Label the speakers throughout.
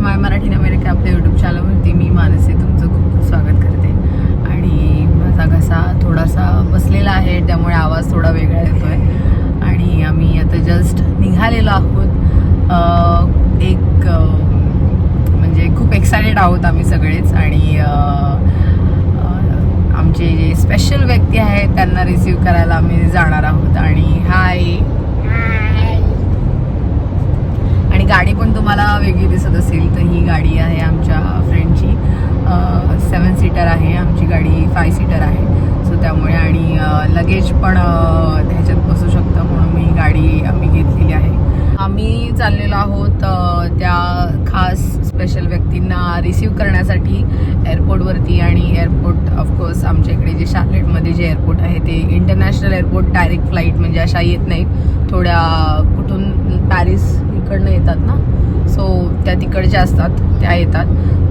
Speaker 1: माय Marathi America आपल्या YouTube चॅनलवरती मी मानसी तुमचं खूप खूप स्वागत करते. आणि माझा घसा थोडासा बसलेला आहे त्यामुळे आवाज थोडा वेगळा येतोय. आणि आम्ही आता जस्ट निघालेलो आहोत. एक म्हणजे खूप एक्सायटेड आहोत आम्ही सगळेच. आणि आमचे जे स्पेशल व्यक्ती आहेत त्यांना रिसीव करायला आम्ही जाणार आहोत. आणि हाय आणि गाडी पण तुम्हाला वेगळी दिसत असेल तर ही गाडी आहे आमच्या फ्रेंडची सेवन सीटर आहे आमची गाडी फाय सीटर आहे. सो त्यामुळे आणि लगेज पण ह्याच्यात बसू शकतं म्हणून मी गाडी आम्ही घेतलेली आहे. आम्ही चाललेलो आहोत त्या खास स्पेशल व्यक्तींना रिसीव करण्यासाठी एअरपोर्टवरती आणि एअरपोर्ट ऑफकोर्स आमच्या इकडे जे शार्लेटमध्ये जे एअरपोर्ट आहे ते इंटरनॅशनल एअरपोर्ट डायरेक्ट फ्लाईट म्हणजे अशा येत नाही थोड्या कुठून पॅरिस तिकडनं येतात ना? सो त्या तिकडच्या असतात त्या येतात.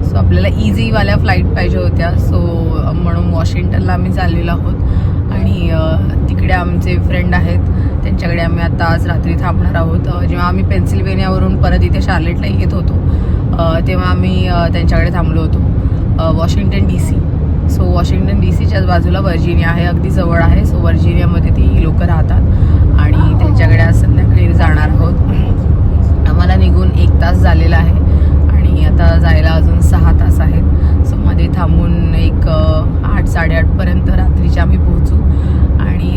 Speaker 1: सो आपल्याला इझीवाल्या फ्लाईट पाहिजे होत्या. सो म्हणून वॉशिंग्टनला आम्ही चाललेलो आहोत. आणि तिकडे आमचे फ्रेंड आहेत. त्यांच्याकडे आम्ही आता आज रात्री थांबणार आहोत. जेव्हा आम्ही पेन्सिल्वेनियावरून परत इथे शार्लेटला येत होतो तेव्हा आम्ही त्यांच्याकडे थांबलो होतो. Washington D C. So Washington D सीच्याच बाजूला व्हर्जिनिया आहे. अगदी जवळ आहे. सो व्हर्जिनियामध्ये ती लोकं राहतात. आणि त्यांच्याकडे आज संध्याकाळी जाणार आहोत. आम्हाला निघून एक तास झालेला आहे आणि आता जायला अजून सहा तास आहेत. सो मध्ये थांबून एक आठ साडेआठपर्यंत रात्रीचे आम्ही पोहोचू. आणि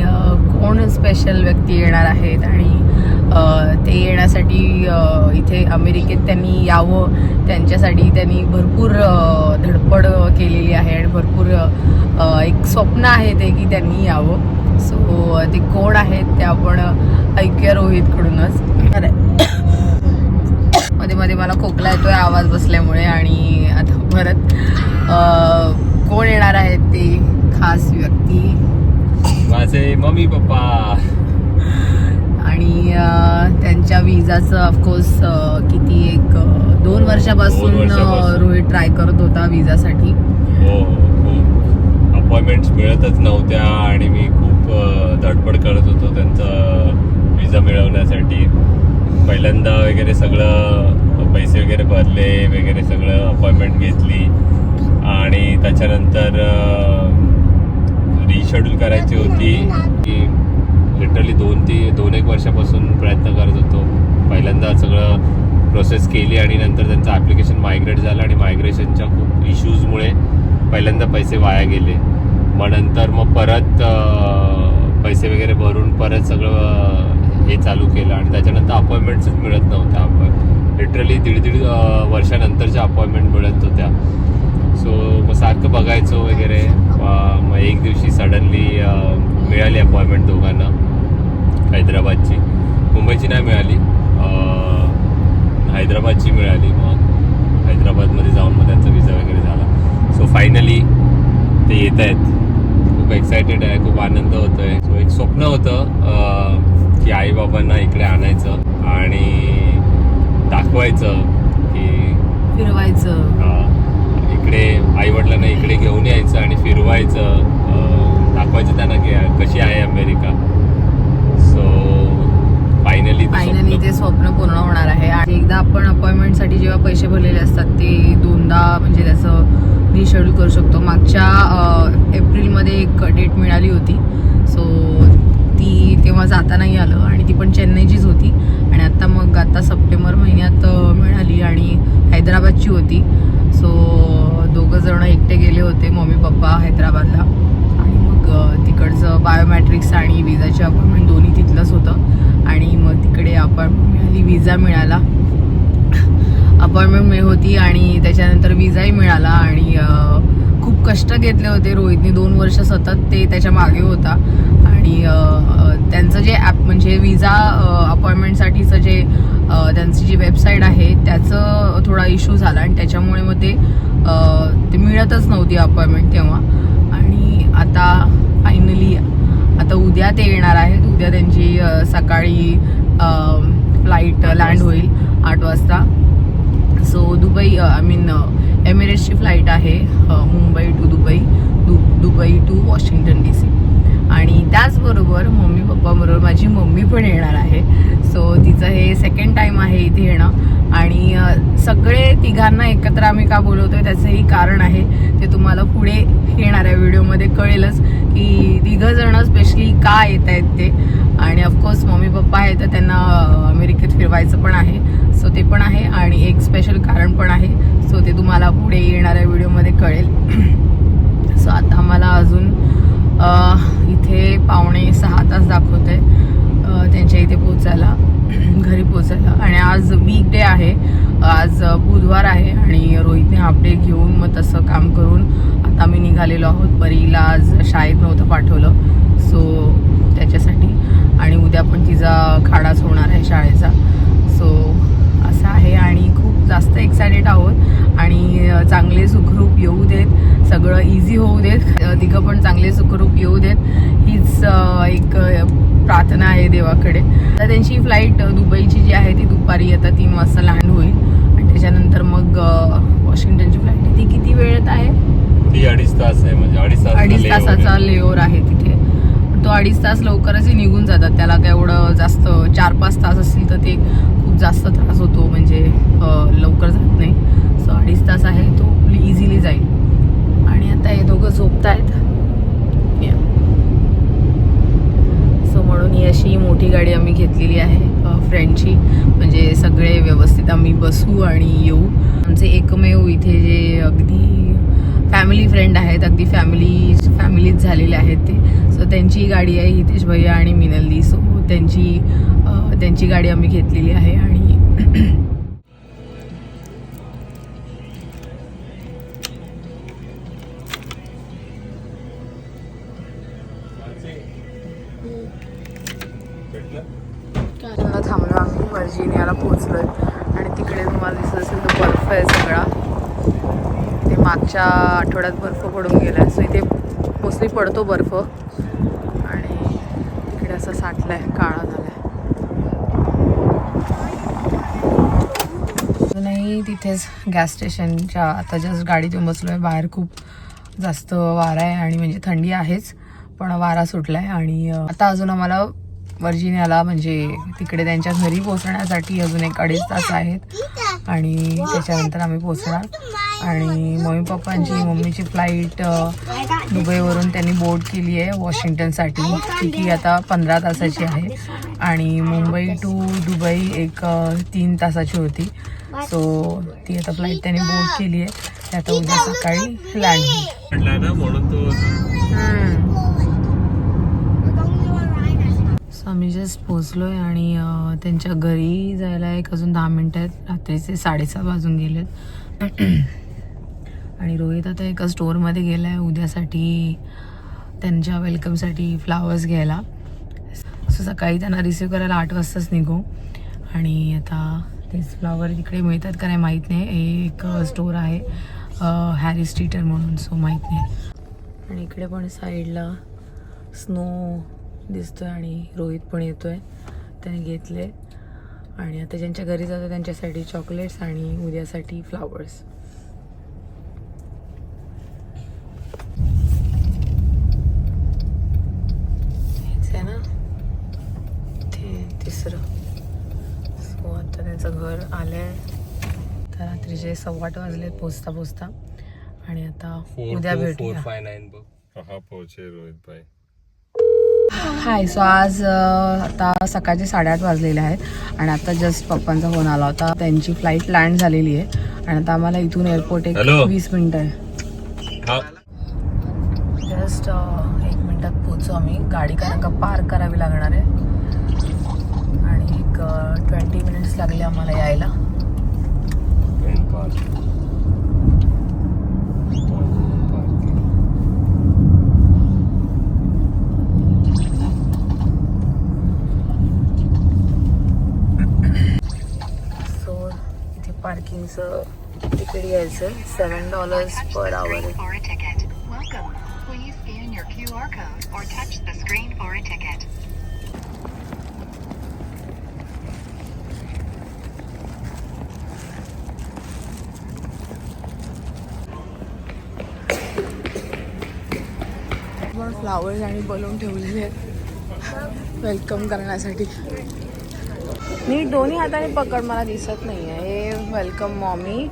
Speaker 1: कोण स्पेशल व्यक्ती येणार आहेत आणि ते येण्यासाठी इथे अमेरिकेत त्यांनी यावं त्यांच्यासाठी त्यांनी भरपूर धडपड केलेली आहे आणि भरपूर एक स्वप्न आहे ते की त्यांनी यावं. सो ते कोण आहेत ते आपण ऐकूया रोहितकडूनच. मध्ये मध्ये मला खोकला येतोय आवाज बसल्यामुळे आणि आता परत कोण येणार आहेत ते खास व्यक्ती?
Speaker 2: माझे मम्मी पप्पा.
Speaker 1: आणि त्यांच्या विजाचं ऑफकोर्स किती एक दोन वर्षापासून रोहित ट्राय करत होता विजासाठी.
Speaker 2: हो खूप अपॉइंटमेंट्स मिळतच नव्हत्या आणि मी खूप धडपड करत होतो त्यांचा विजा मिळवण्यासाठी. पहिल्यांदा वगैरे सगळं पैसे वगैरे भरले वगैरे सगळं अपॉइंटमेंट घेतली. आणि त्याच्यानंतर रिशेड्यूल करायची होती. की लिटरली दोन ती दोन एक वर्षापासून प्रयत्न करत होतो. पहिल्यांदा सगळं प्रोसेस केली आणि नंतर त्यांचं ॲप्लिकेशन मायग्रेट झालं आणि मायग्रेशनच्या खूप इश्यूजमुळे पहिल्यांदा पैसे वाया गेले. मग नंतर मग परत पैसे वगैरे भरून परत सगळं हे चालू केलं आणि त्याच्यानंतर अपॉइंटमेंट्सच मिळत नव्हत्या. लिटरली दीड दीड वर्षानंतरच्या अपॉइंटमेंट मिळत होत्या. सो मग सारखं बघायचो वगैरे. मग एक दिवशी सडनली मिळाली अपॉइंटमेंट दोघांना हैदराबादची. मुंबईची नाही मिळाली. हैदराबादची मिळाली मग. हैदराबादमध्ये जाऊन मग त्यांचा विजा वगैरे झाला. सो फायनली ते येत आहेत. खूप एक्सायटेड आहे खूप आनंद होतो आहे सो एक स्वप्न होतं की आईबाबांना इकडे आणायचं. आणि दाखवायचं की
Speaker 1: फिरवायचं.
Speaker 2: इकडे आईवडिलांना इकडे घेऊन यायचं आणि फिरवायचं. दाखवायचं त्यांना की कशी आहे अमेरिका. सो फायनली
Speaker 1: फायनली ते स्वप्न पूर्ण होणार आहे. आणि एकदा आपण अपॉइंटमेंटसाठी जेव्हा पैसे भरलेले असतात ते दोनदा म्हणजे त्याचं रिशेड्यूल करू शकतो. मागच्या एप्रिलमध्ये एक डेट मिळाली होती. सो ती तेव्हा जाता नाही आलं आणि ती पण चेन्नईचीच होती. आणि आता मग आता सप्टेंबर महिन्यात मिळाली आणि हैदराबादची होती. सो दोघं जण एकटे गेले होते मम्मी पप्पा हैदराबादला. आणि मग तिकडचं बायोमॅट्रिक्स आणि विजाची अपॉइंटमेंट दोन्ही तिथलंच होतं. आणि मग तिकडे अपॉइंटमेंट मिळाली विजा मिळाला. अपॉइंटमेंट मिळ होती आणि त्याच्यानंतर विजाही मिळाला. आणि खूप कष्ट घेतले होते रोहितने. दोन वर्ष सतत ते त्याच्यामागे होता. आणि त्यांचं जे ॲप म्हणजे विजा अपॉइंटमेंटसाठीचं जे त्यांची जी वेबसाईट आहे त्याचं थोडा इश्यू झाला आणि त्याच्यामुळे मग ते ते मिळतच नव्हती अपॉइंटमेंट तेव्हा. आणि आता फायनली आता उद्या ते येणार आहेत. उद्या त्यांची सकाळी फ्लाईट लँड होईल आठ वाजता. सो दुबई आय मीन एमिरेट्सची फ्लाईट आहे मुंबई टू दुबई दु Dubai to Washington D C आणि त्याचबरोबर मम्मी पप्पाबरोबर माझी मम्मी पण येणार आहे. सो तिचं हे सेकंड टाईम आहे इथे येणं. आणि सगळे तिघांना एकत्र आम्ही का बोलवतोय त्याचंही कारण आहे. ते तुम्हाला पुढे येणाऱ्या व्हिडिओमध्ये कळेलच की तिघ जण स्पेशली का येत आहेत ते. आणि ऑफकोर्स मम्मी पप्पा आहे तर त्यांना अमेरिकेत फिरवायचं पण आहे. सो ते पण आहे. आणि एक स्पेशल कारण पण आहे. सो ते तुम्हाला पुढे येणाऱ्या व्हिडिओमध्ये कळेल. सो आता आम्हाला अजून इथे पावणे सहा तास दाखवते त्यांच्या इथे पोचायला घरी पोचायला आणि आज वीक डे आहे. आज बुधवार आहे आणि रोहितने हाफ डे घेऊन मग तसं काम करून आता मी निघालेलो आहोत. परीला आज शाळेत नव्हतं पाठवलं. सो त्याच्यासाठी. आणि उद्या पण तिचा खाडाच होणार आहे शाळेचा. सो असं आहे आणि खूप जास्त एक्सायटेड आहोत. आणि चांगले सुखरूप येऊ देत. सगळं इझी होऊ देत. तिघं पण चांगले सुखरूप येऊ देत. हीच एक प्रार्थना आहे देवाकडे. तर त्यांची फ्लाईट दुबईची जी आहे ती दुपारी आता तीन वाजता लँड होईल. आणि त्याच्यानंतर मग वॉशिंग्टनची फ्लाईट ती किती वेळेत आहे?
Speaker 2: ती अडीच तास आहे. म्हणजे अडीच तास
Speaker 1: अडीच तासाचा लेओवर आहे तिथे. तो अडीच तास लवकरच निघून जातात. त्याला काय एवढं जास्त चार पाच तास असतील तर ते जास्त त्रास होतो म्हणजे लवकर जात नाही. सो अडीच तास आहे तो इझिली जाईल. आणि आता हे दोघं झोपत आहेत सो म्हणून ही अशी मोठी गाडी आम्ही घेतलेली आहे फ्रेंडची म्हणजे सगळे व्यवस्थित आम्ही बसू आणि येऊ. आमचे एकमेव इथे जे अगदी फॅमिली फ्रेंड आहेत अगदी फॅमिली फॅमिलीच झालेले आहेत ते. सो त्यांची गाडी आहे हितेश भैया आणि मिनल्ली. सो त्यांची त्यांची गाडी आम्ही घेतलेली आहे आणि थांबलो आम्ही. वर्जिनियाला पोहोचलो आणि तिकडे तुम्हाला दिसत असेल तो बर्फ आहे सगळा. ते मागच्या आठवड्यात बर्फ पडून गेला सो इथे मोस्टली पडतो बर्फ. वगैरे तिकडे असं साठलाय काळा झालाय. अजूनही तिथेच गॅस स्टेशनच्या आता जस्ट गाडीतून बसलोय. बाहेर खूप जास्त वारा आहे आणि म्हणजे थंडी आहेच पण वारा सुटलाय आणि आता अजून आम्हाला वर्जिनियाला म्हणजे तिकडे त्यांच्या घरी पोहोचण्यासाठी अजून एक अडीच तास आहेत आणि त्याच्यानंतर आम्ही पोहोचणार. आणि मम्मी पप्पांची मम्मीची फ्लाईट दुबईवरून त्यांनी बोर्ड केली आहे वॉशिंग्टनसाठी. ती की आता पंधरा तासाची आहे. आणि मुंबई टू दुबई एक तीन तासाची होती. सो ती आता फ्लाईट त्यांनी बोर्ड केली आहे. ते आता उद्या सकाळी लँड होईल सो आम्ही जस्ट पोचलोय आणि त्यांच्या घरी जायला एक अजून दहा मिनिटं आहेत. रात्रीचे साडेसात वाजून गेलेत. आणि रोहित आता एका स्टोअरमध्ये गेला आहे उद्यासाठी. त्यांच्या वेलकमसाठी फ्लावर्स घ्यायला. सो सकाळी त्यांना रिसिव्ह करायला आठ वाजताच निघू. आणि आता तेच फ्लावर तिकडे मिळतात का नाही माहीत नाही. हे एक स्टोअर आहे हॅरी स्ट्रीटर म्हणून सो माहीत नाही. आणि इकडे पण साईडला स्नो दिसतोय आणि रोहित पण येतोय. त्याने घेतले. आणि आता ज्यांच्या घरी जातो त्यांच्यासाठी चॉकलेट्स आणि उद्यासाठी फ्लावर्स हेच आहे ना ते तिसरं सो आता त्यांचं घर आलंय रात्रीचे सव्वा आठ वाजले पोचता पोचता. आणि आता उद्या
Speaker 2: फोर
Speaker 1: भेटूया
Speaker 2: पोहोचे रोहित भाई.
Speaker 1: हाय सो आज आता सकाळचे साडेआठ वाजलेले आहेत आणि आता जस्ट पप्पांचा फोन आला होता. त्यांची फ्लाईट लँड झालेली आहे. आणि आता आम्हाला इथून एअरपोर्ट एक. वीस मिनिटं आहे. जस्ट एक मिनिटात पोचू आम्ही. गाडी कारण का पार्क करावी लागणार आहे. आणि एक ट्वेंटी मिनिट्स लागले आम्हाला यायला. सो इथे पार्किंगचं तिकीट घ्यायचं seven dollars per hour
Speaker 3: Screen for a ticket. Welcome. Please scan your QR code or touch the screen for a ticket.
Speaker 1: Flowers आणि बलून ठेवलेले आहेत. वेलकम करण्यासाठी. नीट दोन्ही हाताने पकड मला दिसत नाही आहे हे वेलकम मॉमी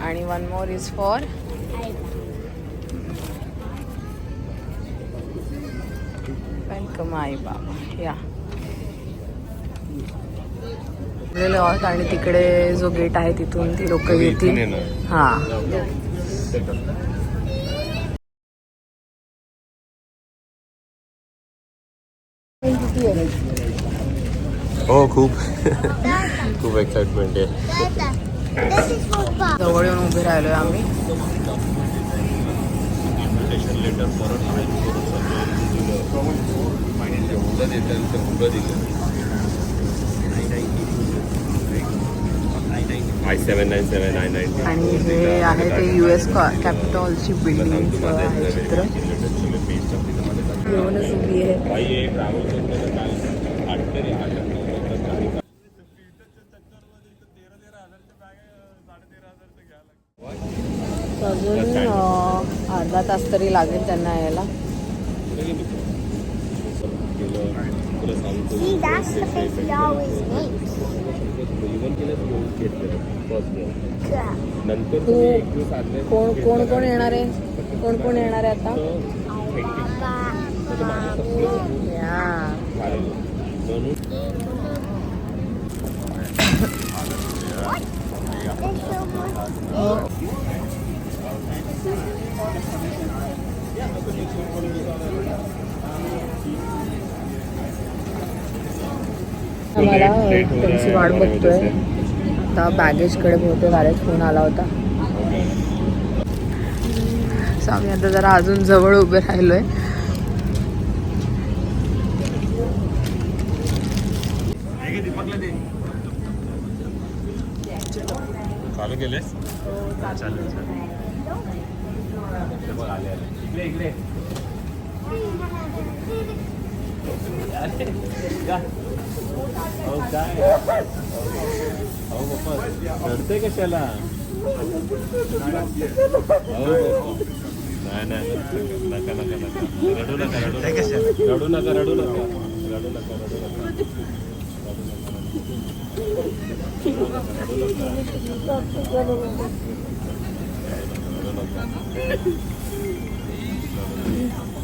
Speaker 1: आणि one more is for welcome आई बाबा. या. आहोत आणि तिकडे जो गेट आहे तिथून ती लोक येतील. हा.
Speaker 2: हो खूप. खूप एक्साइटमेंट आहे.
Speaker 1: जवळ येऊन उभे आम्ही.
Speaker 2: सेवन आय नाईन
Speaker 1: आणि हे आहे ते यू एस कॅपिटॉलची बिल्डिंग आहे चित्र. येऊनच उभी आहे
Speaker 2: काही एक ट्रॅव्हल काल आठ तरी आठ काही
Speaker 1: अजून अं, अर्धा तास तरी लागेल त्यांना यायला. तू कोण कोण कोण येणार आहे? कोण कोण येणार आहे आता? या आम्हाला त्यांची वाट बघतोय. आता बॅगेजकडे बहुतेक आलेच फोन आला होता. So आम्ही आता जरा अजून जवळ उभे राहिलोय.
Speaker 2: चालू केलेस चालेल चालेल ते बघ, आले आले इकडे इकडे. अरे, का? अहो, काय अहो पप्पा रडते कशाला? अहो पप्पा. नाही नाही नका नका नका. रडू नका रडू नका. रडू नका रडू नका. रडू नका. रडू नका.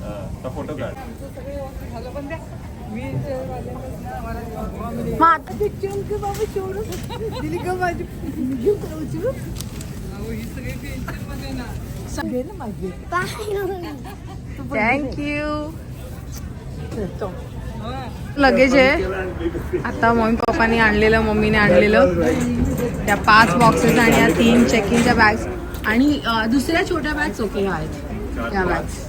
Speaker 2: फोटो काढ.
Speaker 1: मग आता पिक्चर की बाबा शोरूम दिली का माझी? घेऊ का उचलू? सगळे ना. माझे. थँक्यू लगेज आहे आता मम्मी पप्पानी आणलेलं मम्मीने आणलेलं. त्या पाच बॉक्सेस आणि या तीन चेकिंगच्या बॅग्स आणि दुसऱ्या छोट्या बॅग्स ओके आहेत. या बॅग्स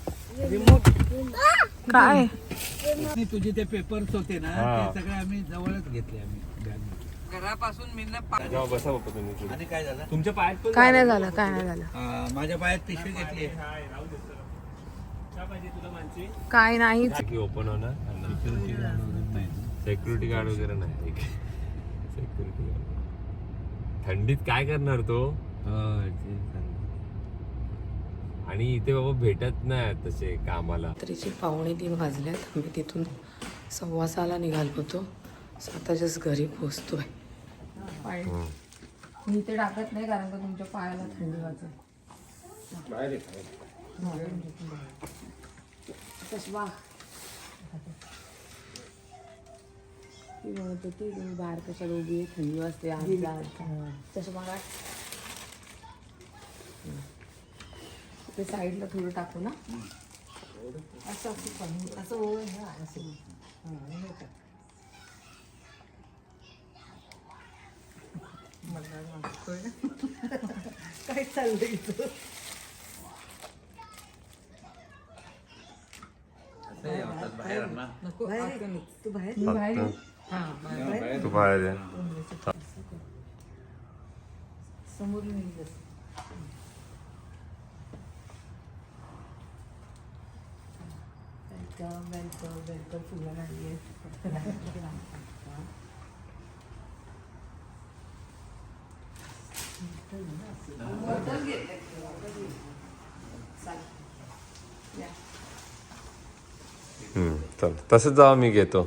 Speaker 2: नाही
Speaker 4: तुझे ते पेपर्स होते ना
Speaker 2: हा.
Speaker 4: ते सगळे आम्ही जवळच घेतले आम्ही.
Speaker 2: बसा बाप्पा तुम्ही.
Speaker 4: आणि काय झालं?
Speaker 2: तुमच्या पायात पण
Speaker 1: काय नाही झालं. काय नाही झालं.
Speaker 4: माझ्या पायात पिशवी घेतली.
Speaker 1: काय नाही.
Speaker 2: की ओपन होणार? सिक्युरिटी गार्ड वगैरे नाही. सिक्युरिटी गार्ड थंडीत काय करणार तो? आणि इथे बाबा भेटत नाही तसे कामाला.
Speaker 1: रात्रीचे पावणे तीन वाजल्यात आम्ही तिथून सव्वा सहाला निघालो होतो. जस्ट घरी पोचतोय मी इथे टाकत नाही कारण का तुमच्या पायाला थंडी वाजेल कसबा
Speaker 5: ती म्हणत होती तुम्ही बाहेर कशाला उभी आहे? थंडी वाजते. तसं मला ते साईडला थोडं टाकू ना. असं असं पण असं हो ना असं. हां, हे का. मला मागतोय काय चाललंय इथं?
Speaker 4: बाहेर ना.
Speaker 5: नको. तू बाहेर बाहेर? हां बाहेर
Speaker 2: तू बाहेर आहे.
Speaker 5: समोर नाही बस. वेलकम वेलकम वेलकम फुलं लागली
Speaker 2: हम्म, चल तसंच जावा मी घेतो